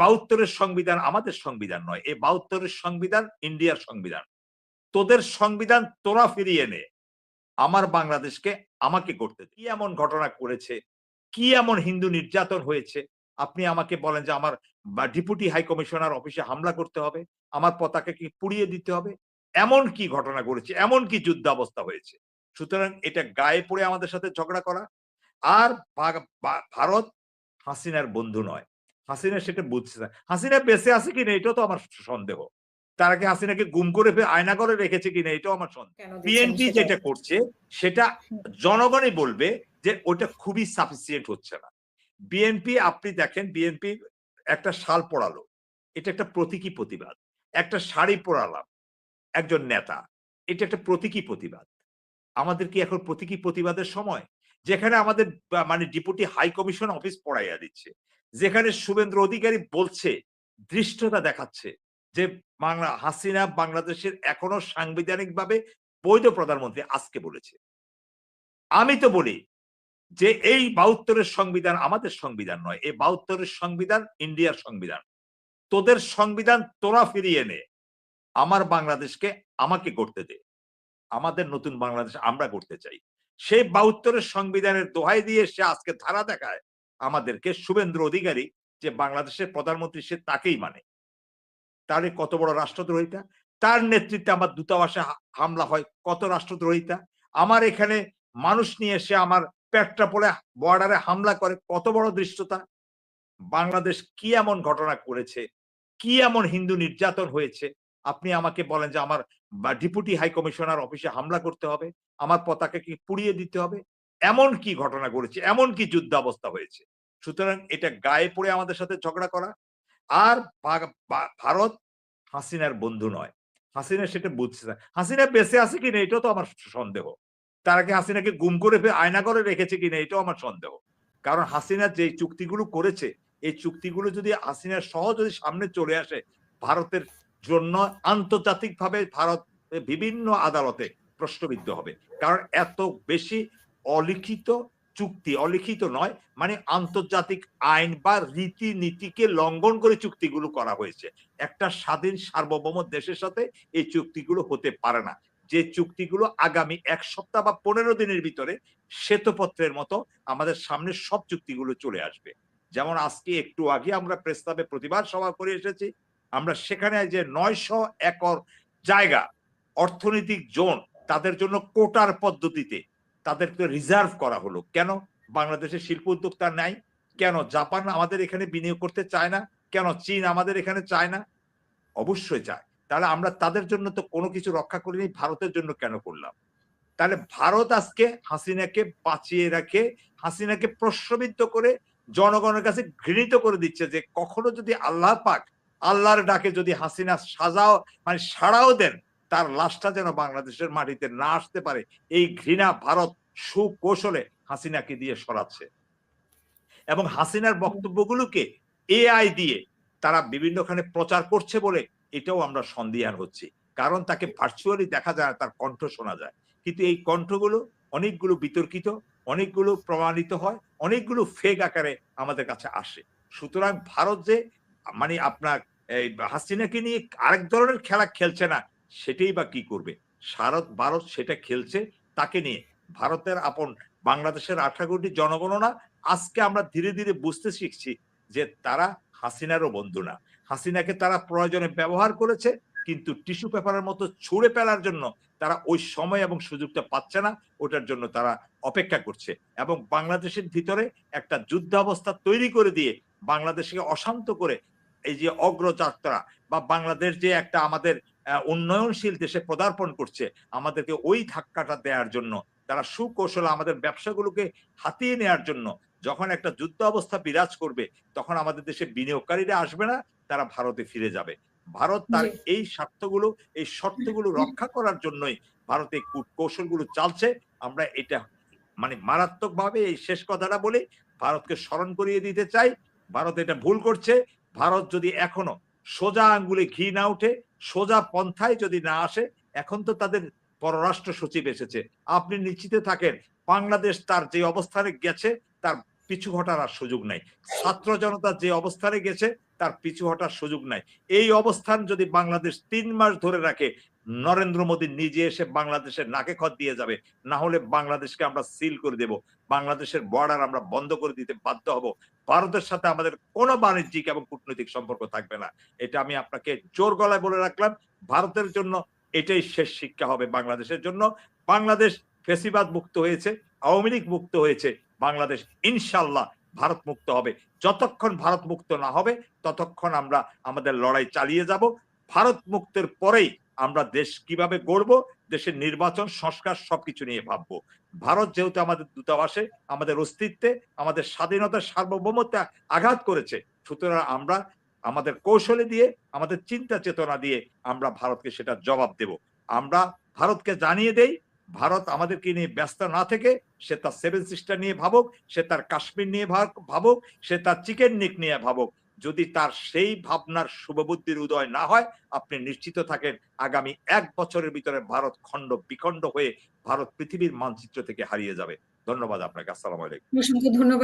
বাহাত্তরের সংবিধান আমাদের সংবিধান নয়, এই বাহাত্তরের সংবিধান ইন্ডিয়ার সংবিধান। তোদের সংবিধান তোরা ফিরিয়ে নে, আমার বাংলাদেশকে আমাকে করতে কি এমন ঘটনা করেছে? কি এমন হিন্দু নির্যাতন হয়েছে? আপনি আমাকে বলেন যে আমার ডিপুটি হাই কমিশনার অফিসে হামলা করতে হবে, আমার পতাকা কি পুড়িয়ে দিতে হবে? এমন কি ঘটনা ঘটেছে? এমন কি যুদ্ধাবস্থা হয়েছে? সুতরাং এটা গায়ে পড়ে আমাদের সাথে ঝগড়া করা। আর ভারত হাসিনার বন্ধু নয়। হাসিনা সেটা বুঝছে না। হাসিনা বেঁচে আছে কিনা এটাও তো আমার সন্দেহ। তার আগে হাসিনাকে গুম করে ফে- আয়না করে রেখেছে কিনা এটাও আমার সন্দেহ। বিএনপি যেটা করছে সেটা জনগণই বলবে যে ওটা খুবই সাফিসিয়েন্ট হচ্ছে না। বিএনপি আপনি দেখেন বিএনপি একটা শাল পড়ালো এটা একটা প্রতীকী প্রতিবাদ। একটা শাড়ি পরালাম একজন নেতা এটা একটা প্রতীকী প্রতিবাদ। আমাদের কি এখন প্রতীকী প্রতিবাদের সময়? যেখানে আমাদের মানে ডিপুটি হাই কমিশন অফিস পড়াইয়া দিচ্ছে। যেখানে শুভেন্দ্র অধিকারী বলছে, দৃষ্টতা দেখাচ্ছে যে বাংলা, হাসিনা বাংলাদেশের এখনও সাংবিধানিকভাবে বৈধ প্রধানমন্ত্রী আজকে বলেছে। আমি তো বলি যে এই বাহাত্তরের সংবিধান আমাদের সংবিধান নয়, এই বাহাত্তরের সংবিধান ইন্ডিয়ার সংবিধান। তোদের সংবিধান তোরা ফিরিয়ে নে, আমার বাংলাদেশকে আমাকে করতে দে। আমাদের নতুন বাংলাদেশ আমরা করতে চাই। সেই বাহাত্তরের সংবিধানের দোহাই দিয়ে সে আজকে ধারা দেখায় আমাদেরকে শুভেন্দ্র অধিকারী যে বাংলাদেশের প্রধানমন্ত্রী সে তাকেই মানে। তাহলে কত বড় রাষ্ট্রদ্রোহিতা? তার নেতৃত্বে আমার দূতাবাসে হামলা হয় কত রাষ্ট্রদ্রোহিতা? আমার এখানে মানুষ নিয়ে এসে আমার পেটটা পড়ে বর্ডারে হামলা করে কত বড় দৃষ্টতা বাংলাদেশ কি এমন ঘটনা করেছে? কি এমন হিন্দু নির্যাতন হয়েছে? আপনি আমাকে বলেন যে আমার ডিপুটি হাই কমিশনার অফিসে হামলা করতে হবে, আমার পতাকা কি পুড়িয়ে দিতে হবে? এমন কি ঘটনা ঘটেছে, এমন কি যুদ্ধাবস্থা হয়েছে? সুতরাং এটা গায়ে পড়ে আমাদের সাথে ঝগড়া করা। আর ভারত হাসিনার বন্ধু নয়। হাসিনা সেটা বুঝছে না। হাসিনা বেঁচে আছে কিনা এটাও তো আমার সন্দেহ। তার আগে হাসিনাকে গুম করে আয়না করে রেখেছে কিনা এটাও আমার সন্দেহ। কারণ হাসিনা যে চুক্তিগুলো করেছে, এই চুক্তিগুলো যদি হাসিনার সহ যদি সামনে চলে আসে, ভারতের জন্য আন্তর্জাতিকভাবে ভারত বিভিন্ন আদালতে প্রশ্নবিদ্ধ হবে। কারণ এত বেশি অলিখিত চুক্তি, অলিখিত নয় মানে আন্তর্জাতিক আইন বা রীতিনীতিকে লঙ্ঘন করে চুক্তিগুলো করা হয়েছে। একটা স্বাধীন সার্বভৌম দেশের সাথে এই চুক্তিগুলো হতে পারে না। যে চুক্তিগুলো আগামী এক সপ্তাহ বা পনেরো দিনের ভিতরে শ্বেতপত্রের মতো আমাদের সামনে সব চুক্তিগুলো চলে আসবে। যেমন আজকে একটু আগে আমরা প্রস্তাবে প্রতিবাদ সভা করে এসেছি। আমরা সেখানে যে নয়শ একর জায়গা, অর্থনৈতিক জোন তাদের জন্য কোটার পদ্ধতিতে তাদেরকে রিজার্ভ করা হলো। কেন? বাংলাদেশের শিল্প উদ্যোক্তা নাই। কেন জাপান আমাদের এখানে বিনিয়োগ করতে চায় না? কেন চীন আমাদের এখানে চায় না? অবশ্যই চায়। তাহলে আমরা তাদের জন্য তো কোনো কিছু রক্ষা করিনি, ভারতের জন্য কেন করলাম? তাহলে ভারত আজকে হাসিনাকে বাঁচিয়ে রাখে, হাসিনাকে প্রশ্নবিদ্ধ করে জনগণের কাছে ঘৃণিত করে দিচ্ছে যে কখনো যদি আল্লাহ পাক আল্লাহর ডাকে যদি হাসিনা সাজাও মানে সাড়াও দেন, তার লাশটা যেন বাংলাদেশের মাটিতে না আসতে পারে। এই ঘৃণা ভারত সুকৌশলে হাসিনাকে দিয়ে সরাচ্ছে। এবং হাসিনার বক্তব্যগুলোকে এআই দিয়ে তারা বিভিন্নখানে প্রচার করছে বলে এটাও আমরা সন্দিহান হচ্ছি। কারণ তাকে ভার্চুয়ালি দেখা যায় তার কণ্ঠ শোনা যায়। কিন্তু এই কণ্ঠগুলো অনেকগুলো বিতর্কিত, অনেকগুলো প্রমাণিত হয়, অনেকগুলো ফেক আকারে আমাদের কাছে আসে। সুতরাং ভারত যে মানে আপনার এই হাসিনাকে নিয়ে আরেক ধরনের খেলা খেলছে না, সেটাই বা কি করবে? ভারত ভারত সেটা খেলছে তাকে নিয়ে। ভারতের আপন বাংলাদেশের আঠারো কোটি জনগণনা আজকে আমরা ধীরে ধীরে বুঝতে শিখছি যে তারা হাসিনারও বন্ধু না। হাসিনাকে তারা প্রয়োজনে ব্যবহার করেছে, কিন্তু টিস্যু পেপারের মতো ছুঁড়ে ফেলার জন্য তারা ওই সময় এবং সুযোগটা পাচ্ছে না, ওটার জন্য তারা অপেক্ষা করছে এবং বাংলাদেশের ভিতরে একটা যুদ্ধাবস্থা তৈরি করে দিয়ে বাংলাদেশকে অশান্ত করে এই যে অগ্রযাত্রা বা বাংলাদেশ যে একটা আমাদের উন্নয়নশীল দেশে পদার্পণ করছে আমাদেরকে ওই ধাক্কাটা দেওয়ার জন্য তারা সুকৌশলে আমাদের ব্যবসাগুলোকে হাতিয়ে নেওয়ার জন্য যখন একটা যুদ্ধ অবস্থা বিরাজ করবে তখন আমাদের দেশে বিনিয়োগকারীরা আসবে না তারা ভারতে ফিরে যাবে। ভারত তার এই স্বার্থগুলো এই শর্তগুলো রক্ষা করার জন্যই ভারতে কৌশলগুলো চালছে। আমরা এটা মানে মারাত্মক ভাবে এই শেষ কথাটা বলে ভারতকে স্মরণ করিয়ে দিতে চাই। ভারত এটা ভুল করছে ভারত যদি এখনও সোজা আঙ্গুলে ঘি না উঠে, সোজা পন্থায় যদি না আসে, এখন তো তাদের পররাষ্ট্র সচিব এসেছে। আপনি নিশ্চিত থাকেন, বাংলাদেশ তার যে অবস্থানে গেছে, তার পিছু ঘটার আর সুযোগ নাই। ছাত্র জনতা যে অবস্থানে গেছে, তার পিছু হটার সুযোগ নাই। এই অবস্থান যদি বাংলাদেশ তিন মাস ধরে রাখে, নরেন্দ্র মোদী নিজে এসে বাংলাদেশের নাকে খত দিয়ে যাবে। না হলে বাংলাদেশকে আমরা সিল করে দেব। বাংলাদেশের বর্ডার আমরা বন্ধ করে দিতে বাধ্য হব। ভারতের সাথে আমাদের কোনো বাণিজ্যিক এবং কূটনৈতিক সম্পর্ক থাকবে না। এটা আমি আপনাকে জোর গলায় বলে রাখলাম। ভারতের জন্য এটাই শেষ শিক্ষা হবে বাংলাদেশের জন্য। বাংলাদেশ ফেসিবাদ মুক্ত হয়েছে, আওয়ামী লীগ মুক্ত হয়েছে, বাংলাদেশ ইনশাল্লাহ ভারত মুক্ত হবে। যতক্ষণ ভারত মুক্ত না হবে, ততক্ষণ আমরা আমাদের লড়াই চালিয়ে যাব। ভারত মুক্তের পরেই আমরা দেশ কীভাবে গড়ব, দেশের নির্বাচন, সংস্কার সবকিছু নিয়ে ভাববো। ভারত যেহেতু আমাদের দূতাবাসে, আমাদের অস্তিত্বে, আমাদের স্বাধীনতার সার্বভৌমত্বে আঘাত করেছে, সুতরাং আমরা আমাদের কৌশলে দিয়ে, আমাদের চিন্তা চেতনা দিয়ে আমরা ভারতকে সেটা জবাব দেব। আমরা ভারতকে জানিয়ে দেই, ভারত আমাদেরকে নিয়ে ব্যস্ত না থেকে সে তার সেভেন সিস্টার নিয়ে ভাবুক, সে তার কাশ্মীর নিয়ে ভাব- ভাবুক, সে তার চিকেন নিক নিয়ে ভাবুক। যদি তার সেই ভাবনার শুভবুদ্ধির উদয় না হয়, আপনি নিশ্চিত থাকেন আগামী এক বছরের ভিতরে ভারত খণ্ড বিখণ্ড হয়ে ভারত পৃথিবীর মানচিত্র থেকে হারিয়ে যাবে। ধন্যবাদ আপনাকে। আসসালাম আলাইকুম। ধন্যবাদ।